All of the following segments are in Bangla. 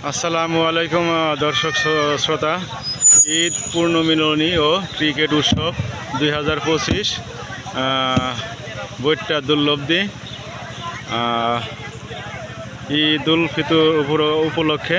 আসসালামু আলাইকুম দর্শক শ্রোতা ঈদ পূর্ণমিলনী ও ক্রিকেট উৎসব দুই হাজার পঁচিশ বৈটা দুর্লব্ধি ঈদ উল ফিতর উপলক্ষে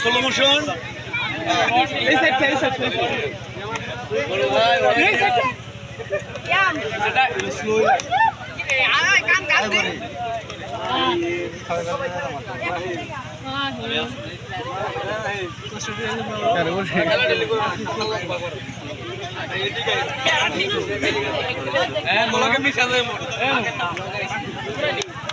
স্লো মোশন এই সাইডটা এই সাইডটা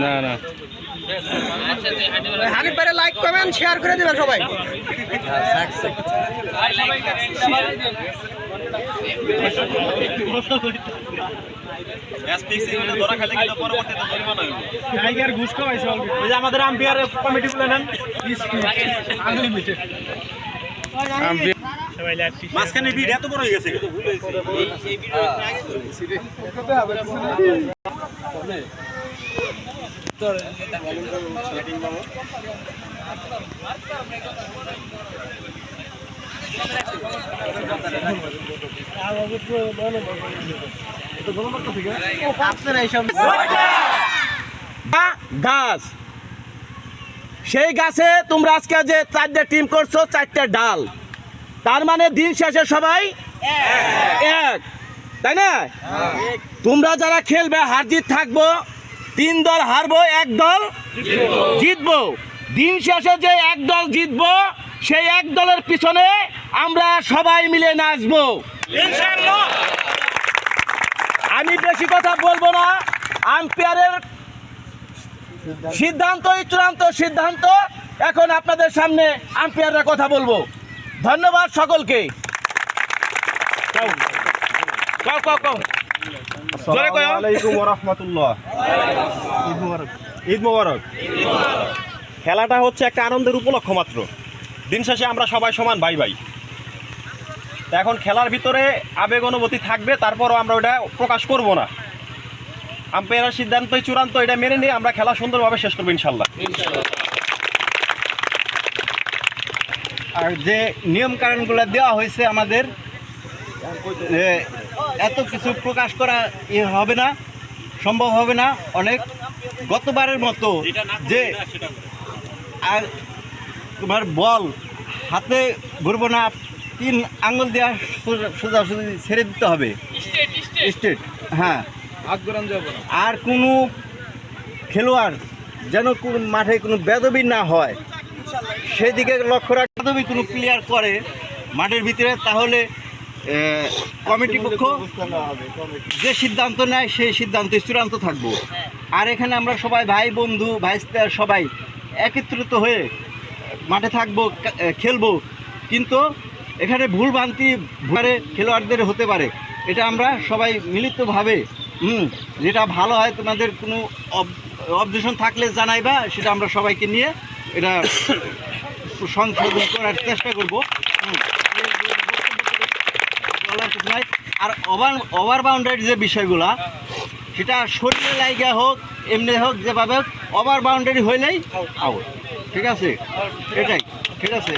না না। হানিফ ভাইরে লাইক কমেন্ট শেয়ার করে দিবেন সবাই। আমাদের আম্পায়ার কমিটি গুলো নেন। মাঝখানে ভিড় এত বড় হয়ে গেছে গাছ। সেই গাছে তোমরা আজকে যে চারটে টিম করছ, চারটে ডাল। তার মানে দিন শেষে সবাই এক। তাই না? তোমরা যারা খেলবে, হার জিত থাকব, তিন দল হারবো, এক দল জিতবো। দিন শেষে যে এক দল জিতবো, সেই এক দলের পিছনে আমরা সবাই মিলে নাচবো। আমি বেশি কথা বলব না। আম্পায়ারের সিদ্ধান্তই চূড়ান্ত সিদ্ধান্ত। এখন আপনাদের সামনে আম্পায়াররা কথা বলব। ধন্যবাদ সকলকে। ঈদ মোবারক। খেলাটা হচ্ছে একটা আনন্দের উপলক্ষ মাত্র। দিন শেষে আমরা সবাই সমান ভাই ভাই এখন খেলার ভিতরে আবেগ অনুভূতি থাকবে, তারপরও আমরা ওটা প্রকাশ করব না। আম্পায়ারের সিদ্ধান্তই চূড়ান্ত, এটা মেনে নিয়ে আমরা খেলা সুন্দরভাবে শেষ করব ইনশাল্লাহ। আর যে নিয়ম কানুনগুলো দেওয়া হয়েছে আমাদের এত কিছু প্রকাশ করা হবে না, সম্ভব হবে না, অনেক গতবারের মতো যে আর তোমার বল হাতে ঘুরবো না তিন আঙুল দেওয়া সোজা সোজাসুজি ছেড়ে দিতে হবে। স্টেট হ্যাঁ। আর কোনো খেলোয়াড় যেন কোনো মাঠে কোনো বেদবি না হয় সেদিকে লক্ষ্য রাখতে হবে কোনো প্লেয়ার করে মাঠের ভিতরে তাহলে কমিটি পক্ষ যে সিদ্ধান্ত নেয় সেই সিদ্ধান্ত চূড়ান্ত থাকব। আর এখানে আমরা সবাই ভাই বন্ধু ভাই সবাই একত্রিত হয়ে মাঠে থাকব খেলব। কিন্তু এখানে ভুল ভ্রান্তি ভুলে খেলোয়াড়দের হতে পারে। এটা আমরা সবাই মিলিতভাবে, হুম, যেটা ভালো হয় তোমাদের কোনো অবজেশন থাকলে জানাইবা, সেটা আমরা সবাইকে নিয়ে এটা সংশোধন করার চেষ্টা করব। আর ওভার ওভার বাউন্ডারি যে বিষয়গুলা, সেটা শরীরে লাইগা হোক, এমনি হোক, যেভাবে হোক ওভার বাউন্ডারি হইলেই আউট ঠিক আছে? এটাই, ঠিক আছে?